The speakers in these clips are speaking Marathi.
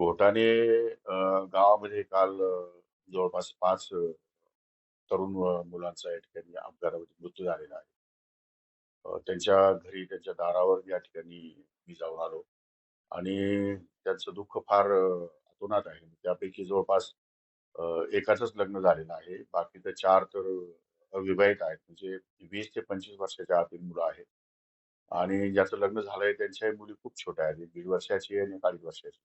घोटाने अ, गावामध्ये काल अ, जवळपास 5 अ, तरुण अ, मुलांचा या ठिकाणी अपघातामध्ये मृत्यू झालेला आहे. अ, त्यांच्या घरी त्यांच्या दारावर या ठिकाणी मी जाऊन आलो आणि त्यांचं दुःख फार अ, अतोनात आहे. त्यापैकी जवळपास अ, एकाचंच लग्न झालेलं आहे. बाकीचे 4 तर अविवाहित आहेत. म्हणजे 20 ते 25 वर्षाच्या आतील मुलं आहेत. आणि ज्याचं लग्न झालंय त्यांच्याही मुली खूप छोट्या आहेत. एक दीड वर्षाची आहे आणि एक अडीच वर्षाची.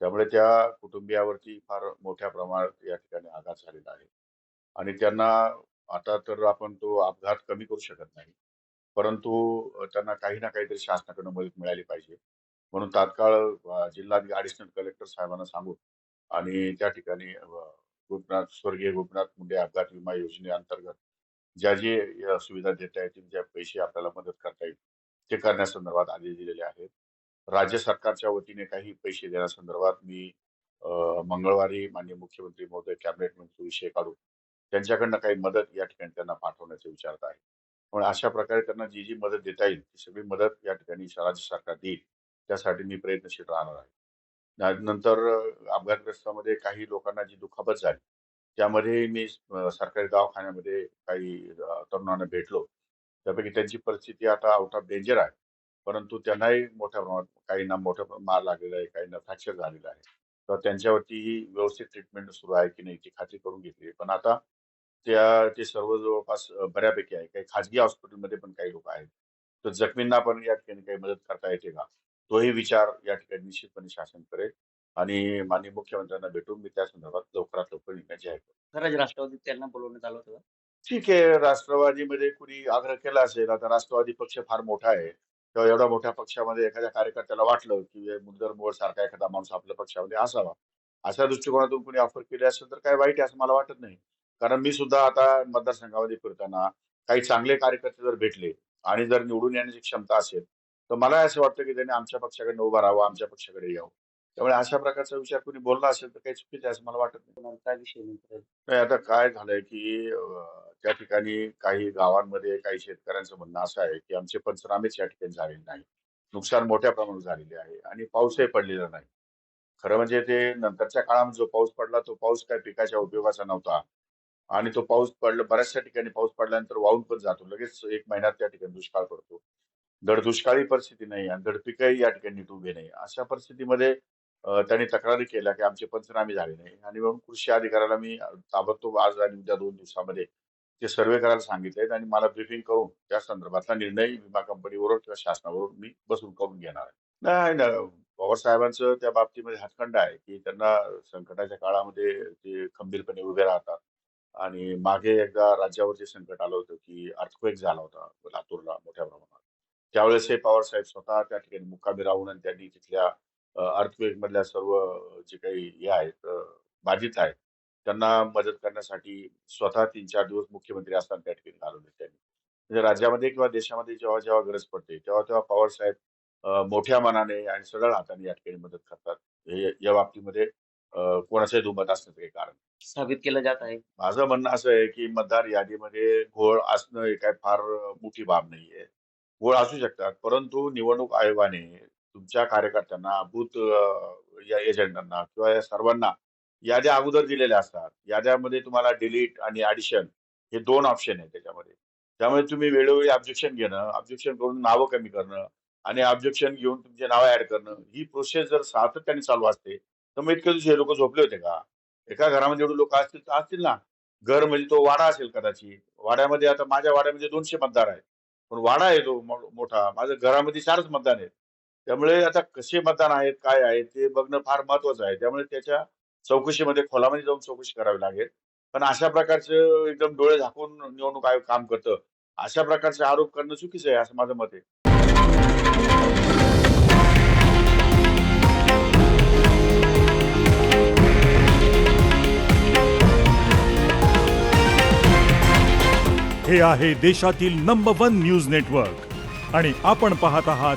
त्यामुळे त्या कुटुंबियावरती फार मोठ्या प्रमाणात या ठिकाणी आघात झालेला आहे. आणि त्यांना आता तर आपण तो अपघात कमी करू शकत नाही. परंतु त्यांना काही ना काहीतरी शासनाकडून मदत मिळाली पाहिजे. म्हणून तात्काळ जिल्हा ॲडिशनल कलेक्टर साहेबांना सांगून आणि त्या ठिकाणी गोपनाथ स्वर्गीय गोपनाथ मुंडे अपघात विमा योजनेअंतर्गत ज्या जे सुविधा देता येतील, ज्या पैसे आपल्याला मदत करता येईल, ते करण्यासंदर्भात आदेश दिलेले आहेत. राज्य सरकारच्या वतीने काही पैसे देण्यासंदर्भात मी मंगळवारी माननीय मुख्यमंत्री महोदय कॅबिनेट मंत्री विषय काढून त्यांच्याकडनं काही मदत या ठिकाणी त्यांना पाठवण्याचे विचारत आहे. पण अशा प्रकारे त्यांना जी, जी मदत देता येईल, ती सगळी मदत या ठिकाणी राज्य सरकार देईल. त्यासाठी मी प्रयत्नशील राहणार आहे. नंतर अपघातग्रस्तामध्ये काही लोकांना जी दुखापत झाली, त्यामध्ये मी सरकारी दवाखान्यामध्ये काही तरुणांना भेटलो. त्यापैकी त्यांची परिस्थिती आता आउट ऑफ डेंजर आहे. परंतु त्यांनाही मोठ्या प्रमाणात काहींना मोठा मार लागलेला आहे, काहींना फ्रॅक्चर झालेला आहे. तर त्यांच्यावरतीही व्यवस्थित ट्रीटमेंट सुरू आहे की नाही, याची खात्री करून घेतली आहे. पण आता त्या ते सर्व जवळपास बऱ्यापैकी आहे. काही खाजगी हॉस्पिटलमध्ये पण काही लोकं आहेत. तर जखमींना पण या ठिकाणी काही मदत करता येते का? तोही विचार या ठिकाणी निश्चितपणे शासन करेल आणि माननीय मुख्यमंत्र्यांना भेटून मी त्या संदर्भात लवकरात लवकर जाहीर करेल. खरंच राष्ट्रवादीत त्यांना बोलवण्यात आलं होतं? ठीक आहे, राष्ट्रवादीमध्ये कुणी आग्रह केला असेल. आता राष्ट्रवादी पक्ष फार मोठा आहे. तेव्हा एवढ्या मोठ्या पक्षामध्ये एखाद्या कार्यकर्त्याला वाटलं, की मुदगल मोहोळ सारखा एखादा माणूस आपल्या पक्षामध्ये असावा. अशा दृष्टिकोनातून कुणी ऑफर केली असेल तर काही वाईट आहे असं मला वाटत नाही. कारण मी सुद्धा आता मतदारसंघामध्ये फिरताना काही चांगले कार्यकर्ते जर भेटले आणि जर निवडून येण्याची क्षमता असेल, तर मला असं वाटतं, की त्यांनी आमच्या पक्षाकडे उभं राहावं, आमच्या पक्षाकडे यावं. त्यामुळे अशा प्रकारचा विचार कुणी बोलला असेल तर काही चुकीचं असं मला वाटत नाही. काय विषय? नाही आता काय झालंय, की त्या ठिकाणी काही गावांमध्ये काही शेतकऱ्यांचं म्हणणं असं आहे, की आमचे पंचनामेच या ठिकाणी झालेले नाही. नुकसान मोठ्या प्रमाणात झालेले आहे आणि पाऊसही पडलेला नाही. खरं म्हणजे ते नंतरच्या काळामध्ये जो पाऊस पडला, तो पाऊस काही पिकाच्या उपयोगाचा नव्हता आणि तो पाऊस पडला बऱ्याचशा ठिकाणी पाऊस पडल्यानंतर वाहून पण जातो. लगेच 1 महिन्यात त्या ठिकाणी दुष्काळ पडतो. धड दुष्काळी परिस्थिती नाही आणि धड पिकंही या ठिकाणी नीट उभे नाही. अशा परिस्थितीमध्ये त्यांनी तक्रारी केल्या, की आमचे पंचनामे झाले नाही आणि मग कृषी अधिकाऱ्याला मी ताबडतोब आज आणि उद्या दोन दिवसामध्ये ते सर्वे करायला सांगितलेत आणि मला ब्रिफिंग करून त्या संदर्भातला निर्णय विमा कंपनीवरून किंवा शासनावरून मी बसून करून घेणार आहे. नाही, नाही. पवार साहेबांचं त्या बाबतीमध्ये हातखंड आहे, की त्यांना संकटाच्या काळामध्ये ते खंबीरपणे उभे राहतात आणि मागे एकदा राज्यावर जे संकट आलं होतं, की अर्थक्वेक झाला होता लातूरला मोठ्या प्रमाणात. त्यावेळेस हे पवार साहेब स्वतः त्या ठिकाणी मुक्कामी राहून आणि त्यांनी तिथल्या अर्थक्वेक मधल्या सर्व जे काही हे आहेत बाधित आहेत, त्यांना मदत करण्यासाठी स्वतः 3-4 दिवस मुख्यमंत्री असताना त्या ठिकाणी घालवले त्यांनी. म्हणजे राज्यामध्ये किंवा देशामध्ये जेव्हा, जेव्हा गरज पडते, तेव्हा, तेव्हा पवार साहेब मोठ्या मनाने आणि सरळ हाताने या ठिकाणी मदत करतात. हे या बाबतीमध्ये कोणाचंही दुमत असण्याचं काही कारण. साबित केलं जात आहे. माझं म्हणणं असं आहे, की मतदार यादीमध्ये घोळ असणं हे काही फार मोठी बाब नाहीये. घोळ असू शकतात, परंतु निवडणूक आयोगाने तुमच्या कार्यकर्त्यांना, बूथ या एजंटांना किंवा या सर्वांना याद्या अगोदर दिलेल्या असतात. याद्यामध्ये तुम्हाला डिलीट आणि ऍडिशन हे दोन ऑप्शन आहे त्याच्यामध्ये. त्यामुळे तुम्ही वेळोवेळी ऑब्जेक्शन घेणं, ऑब्जेक्शन करून नावं कमी करणं आणि ऑब्जेक्शन घेऊन तुमची नावं ऍड करणं, ही प्रोसेस जर सातत्याने चालू असते, तर मग इतके दिवस हे लोक झोपले होते का? एका घरामध्ये एवढे लोक असतील तर असतील ना. घर म्हणजे तो वाडा असेल कदाचित. वाड्यामध्ये आता माझ्या वाड्यामध्ये दोनशे मतदार आहेत. पण वाडा आहे तो मोठा. माझ्या घरामध्ये चारच मतदान आहेत. त्यामुळे आता कसे मतदान आहेत, काय आहे ते बघणं फार महत्वाचं आहे. त्यामुळे त्याच्या चौकशीमध्ये खोलामध्ये जाऊन चौकशी करावी लागेल. पण अशा प्रकारचं एकदम डोळे झाकून निवडणूक आयोग काम करतं. अशा प्रकारचे आरोप करणं चुकीचं आहे, असं माझं मत आहे. हे आहे देशातील नंबर वन न्यूज नेटवर्क आणि आपण पाहत आहात